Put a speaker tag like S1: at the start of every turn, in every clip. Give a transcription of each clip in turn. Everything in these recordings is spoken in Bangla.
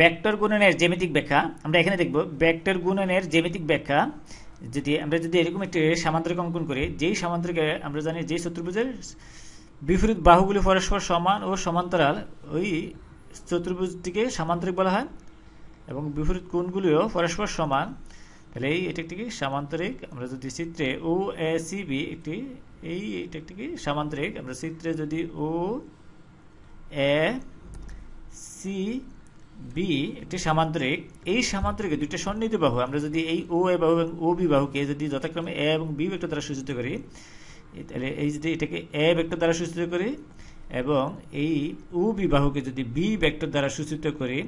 S1: ভেক্টর গুণনের জ্যামিতিক ব্যাখ্যা, আমরা এখানে দেখব ভেক্টর গুণনের জ্যামিতিক ব্যাখ্যা, যদি আমরা যদি এরকম একটি সামান্তরিক অঙ্কন করি, যেই সামান্তরিকে আমরা জানি যে চতুর্ভুজের বিপরীত বাহুগুলি পরস্পর সমান ও সমান্তরাল, ওই চতুর্ভুজটিকে সামান্তরিক বলা হয় এবং বিপরীত কোণগুলিও পরস্পর সমান। তাহলে এই এটা একটি সামান্তরিক, আমরা যদি চিত্রে ও এ সি বি একটি, এই এটা একটি সামান্তরিক, আমরা চিত্রে যদি ও এ সি বি একটি সামান্তরিক। এই সামান্তরিকে দুইটা সন্নিহিত বাহু, আমরা যদি এই ও এ বাহু এবং ও বি বাহুকে যদি যথাক্রমে এ এবং বি ভেক্টর দ্বারা সূচিত করি তাহলে এই যদি এটাকে এ ভেক্টর দ্বারা সূচিত করি এবং এই ও বি বাহুকে যদি বি ভেক্টর দ্বারা সূচিত করি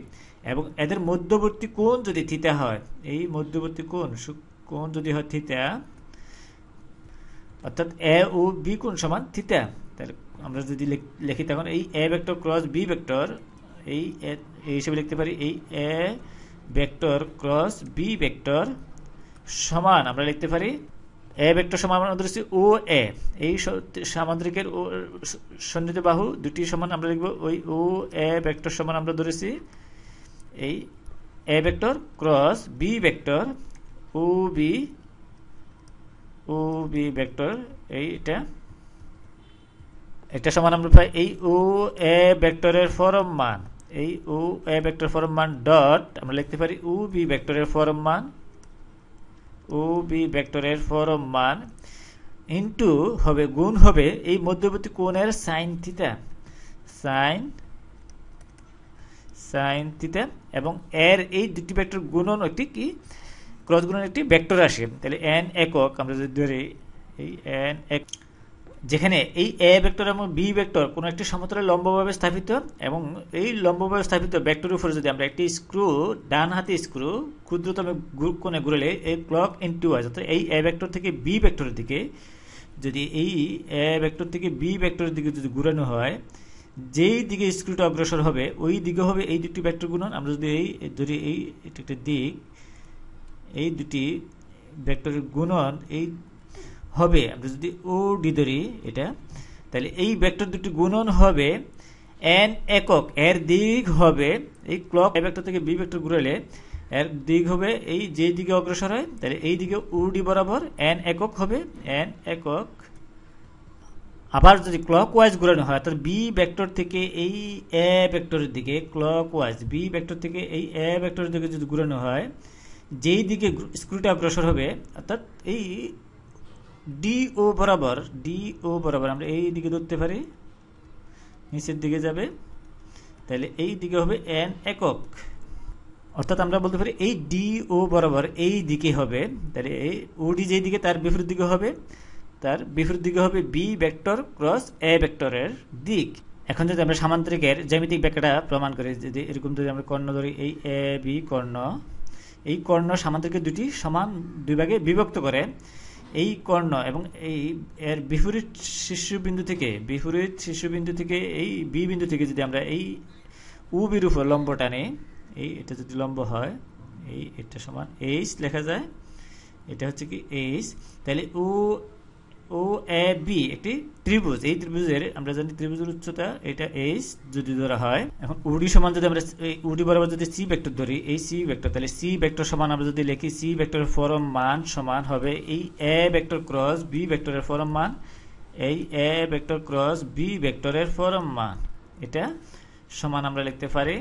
S1: এবং এদের মধ্যবর্তী কোণ যদি থিতা হয়, এই মধ্যবর্তী কোণ কোণ যদি হয় থিতা অর্থাৎ এ ও বি কোণ সমান থিতা তাহলে আমরা যদি লিখি তখন এই A vector cross B vector এই এই হিসেবে লিখতে পারি এই A vector cross B vector সমান। আমরা লিখতে পারি এ ভেক্টর সমান আমরা ধরেছি ও এ। এই সামান্তরিকের সন্নিহিত বাহু দুটি সমান আমরা লিখব। ওই ও এ ভেক্টর সমান আমরা ধরেছি এই A vector cross B vector O B O B vector. এইটা, এটা সমান আমরা পাই এই ও এ ভেক্টরের ফরম মান। এই ও এ ভেক্টর ফরম মান ডট আমরা লিখতে পারি ও বি ভেক্টরের ফরম মান ও বি ভেক্টরের ফরম মান ইনটু হবে গুণ হবে এই মধ্যবর্তী কোণের sine theta sine sine theta এবং এর এই দুটি ভেক্টর গুণন একটি কি? ক্রস গুণন একটি ভেক্টর আসে। তাহলে এন একক, আমরা যদি ধরি, এই এন এক যেখানে এই এ ভেক্টর এবং বি ভেক্টর কোনো একটি সমতলে লম্বভাবে স্থাপিত এবং এই লম্বভাবে স্থাপিত ভেক্টরের উপরে যদি আমরা একটি স্ক্রু ডান হাতে স্ক্রু ক্ষুদ্রতম কোণে ঘুরলে এই ক্লক ইনটু হয়। অর্থাৎ এই এ ভেক্টর থেকে বি ভেক্টরের দিকে যদি এই এ ভেক্টর থেকে বি ভেক্টরের দিকে যদি ঘুরানো হয়, যেই দিকে স্ক্রুটা অগ্রসর হবে, ওই দিকে হবে এই দুটি ভেক্টর গুণন। আমরা যদি এই ধরি এই একটা দিক, এই দুটি ভেক্টরের গুণন, এই হবে। আমরা যদি ও ডি ধরি এটা, তাহলে এই ভেক্টর দুটি গুণন হবে এন একক। এর দিক হবে এই ক্লক এ ভেক্টর থেকে বি ভেক্টর ঘুরালে, এর দিক হবে এই যে দিকে অগ্রসর হয়, তাহলে এই দিকে ডি বরাবর এন একক হবে। এন একক। আবার যদি ক্লক ওয়াইজ ঘুরানো হয়, অর্থাৎ বি ভেক্টর থেকে এই এ ভেক্টরের দিকে ক্লক ওয়াইজ বি ভেক্টর থেকে এই এ ভেক্টরের দিকে যদি ঘুরানো হয়, যেই দিকে স্ক্রুটা অগ্রসর হবে, অর্থাৎ এই ডি ও বরাবর ডি ও বরাবর, আমরা এই দিকে ধরতে পারি, নিচের দিকে যাবে, তাহলে এই দিকে হবে এন একক। অর্থাৎ আমরা বলতে পারি এই ডি ও বরাবর এই দিকে হবে, তাহলে এই ওডি যেই দিকে, তার বিপরীত দিকে হবে, তার বিপরীত দিকে হবে বি ভেক্টর ক্রস এ ভেক্টরের দিক। এখন যদি আমরা সামান্তরিকের জ্যামিতিক ব্যাখ্যাটা প্রমাণ করি, যদি এরকম যদি আমরা কর্ণ ধরি, এই এ বি কর্ণ, এই কর্ণ সামান্তরিকের দুটি সমান দুই ভাগে বিভক্ত করে এই কর্ণ এবং এই এর বিপরীত শিশুবিন্দু থেকে, বিপরীত শিশুবিন্দু থেকে, এই বি বিন্দু থেকে যদি আমরা এই উ বির উপর লম্ব টানি, এই এটা যদি লম্ব হয়, এই এটা সমান এইচ লেখা যায়, এটা হচ্ছে কি এইচ তাহলে ও ও, এ, বি, একটি ত্রিভুজ। এই ত্রিভুজের আমরা জানি ত্রিভুজের উচ্চতা, এটা এইচ যদি ধরা হয়। এখন উডি সমান যদি আমরা উডি বরাবর যদি সি ভেক্টর ধরি, এই সি ভেক্টর তাহলে সি ভেক্টর সমান আমরা যদি লিখি সি ভেক্টরের ফরম মান সমান হবে এই এ ভেক্টর ক্রস বি ভেক্টরের ফরম মান। এই এ ভেক্টর ক্রস বি ভেক্টরের ফরম মান। এটা সমান আমরা লিখতে পারি,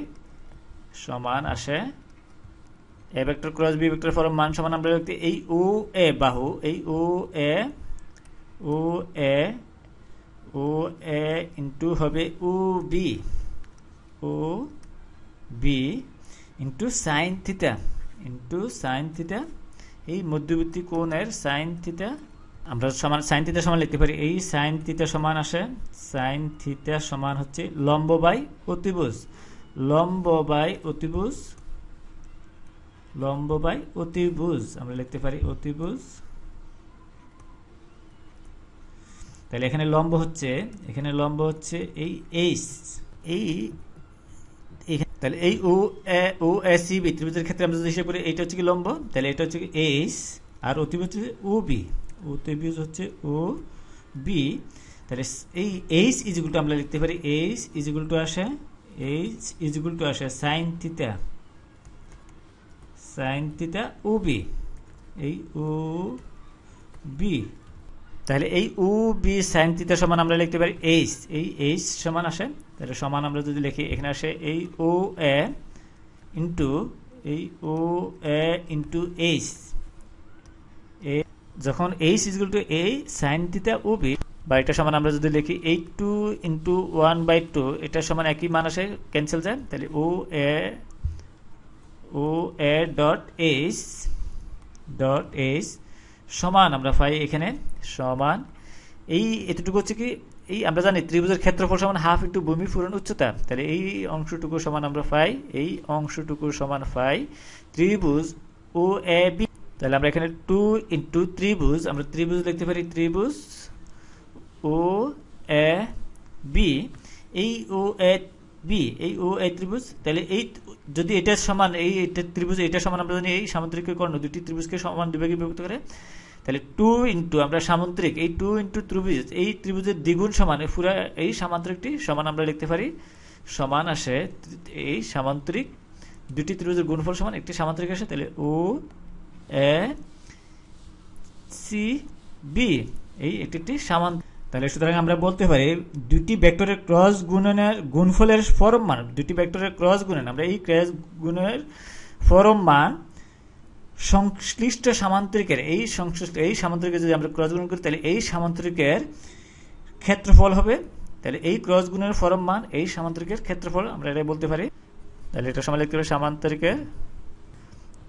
S1: সমান আসে A vector cross B vector form মান সমান আমরা লিখতে, এই ও এ বাহু, এই O A O A O A into হবে O B. O B into sine theta. Into sine theta এই মধ্যবর্তী কোণের সাইন থিতা আমরা সমান, সাইন থিতা সমান লিখতে পারি। এই সাইন থিতা সমান আসে, সাইন থিটা সমান হচ্ছে লম্ব বাই অতিভুজ। লম্ব বাই অতিভুজ। লম্ব বাই অতিভুজ। আমরা লিখতে পারি অতিভুজ। তাহলে এখানে লম্ব হচ্ছে, এখানে লম্ব হচ্ছে এই এইচ এই তাহলে এই ও ও এস বি, ত্রিভুজের ক্ষেত্রে আমরা যদি হিসেবে করি, এইটা হচ্ছে কি লম্ব? তাহলে এটা হচ্ছে কি এইচ আর অতিভুজ হচ্ছে ও, বি। অতিভুজ হচ্ছে ও, বি। তাহলে এই এইচ ইজিগুল টু আমরা লিখতে পারি এইচ ইজিগুল টু আসে এইচ ইজিগুল টু আসে sine theta sine theta O, B. এই ও, বি। তাহলে এই ও বি সাইন থিটা সমান আমরা লিখতে পারি এইচ এই এইচ সমান আসে, তাহলে সমান আমরা যদি লিখি, এখানে আসে এই ও, এ ইন্টু এই O, A into H A, যখন এইচ ইজগুল টু এই সাইন থিটা ও বি বা এটা সমান আমরা যদি লিখি eight two into one by two এটা সমান একই মান আসে ক্যান্সেল যায়, তাহলে O, A O, A dot H dot H সমান, আমরা পাই এখানে সমান। এই এতটুকু হচ্ছে কি, এই আমরা জানি ত্রিভুজের ক্ষেত্রফল সমান হাফ ইন্টু ভূমি পূরণ উচ্চতা। তাহলে এই অংশটুকু সমান আমরা পাই, এই অংশটুকু সমান পাই ত্রিভুজ ও এ বি। তাহলে আমরা এখানে টু ইন্টু ত্রিভুজ, আমরা ত্রিভুজ লিখতে পারি ত্রিভুজ ও এ বি। এই ও এ বি এই ও এই ত্রিভুজ, তাহলে এই যদি এটার সমান, এই ত্রিভুজ এটা সমান আমরা জানি এই সামুদ্রিক কর্ণ দুটি ত্রিভুজকে সমান বিভাগে বিভক্ত করে। তাহলে টু ইন্টু আমরা সামুদ্রিক, এই টু ইন্টু ত্রিভুজ, এই ত্রিভুজের দ্বিগুণ সমান পুরো, এই সামান্তরিকটি সমান আমরা লিখতে পারি, সমান আসে এই সামান্তরিক দুটি ত্রিভুজের গুণফল সমান, একটি সামান্তরিক আসে, তাহলে ও এ সি বি এই একটি একটি সামান তাহলে সুতরাং আমরা বলতে পারি দুটি ভেক্টরের ক্রস গুণনের গুণফলের ফরম মান দুটি ভেক্টরের ক্রস গুণন। আমরা এই ক্রস গুণের ফরম মান সংশ্লিষ্ট সামান্তরিকের, এই সংশ্লিষ্ট, এই সামান্তরিকের যদি আমরা ক্রস গুণ করি, তাহলে এই সামান্তরিকের ক্ষেত্রফল হবে। তাহলে এই ক্রস গুণের ফরম মান, এই সামান্তরিকের ক্ষেত্রফল, আমরা এটা বলতে পারি। তাহলে এটা সময় লিখতে পারি সামান্তরিকের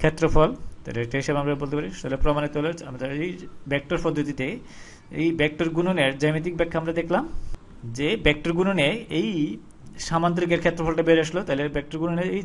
S1: ক্ষেত্রফল তাহলে এটা হিসাবে আমরা বলতে পারি। তাহলে প্রমাণিত হলো আমরা এই ভেক্টর পদ্ধতিতে এই ভেক্টর গুণনের জ্যামিতিক ব্যাখ্যা আমরা দেখলাম যে ভেক্টর গুণনে এই সামান্তরিকের ক্ষেত্রফলটা বেড়ে আসলো। তাহলে ভেক্টর গুণনে এই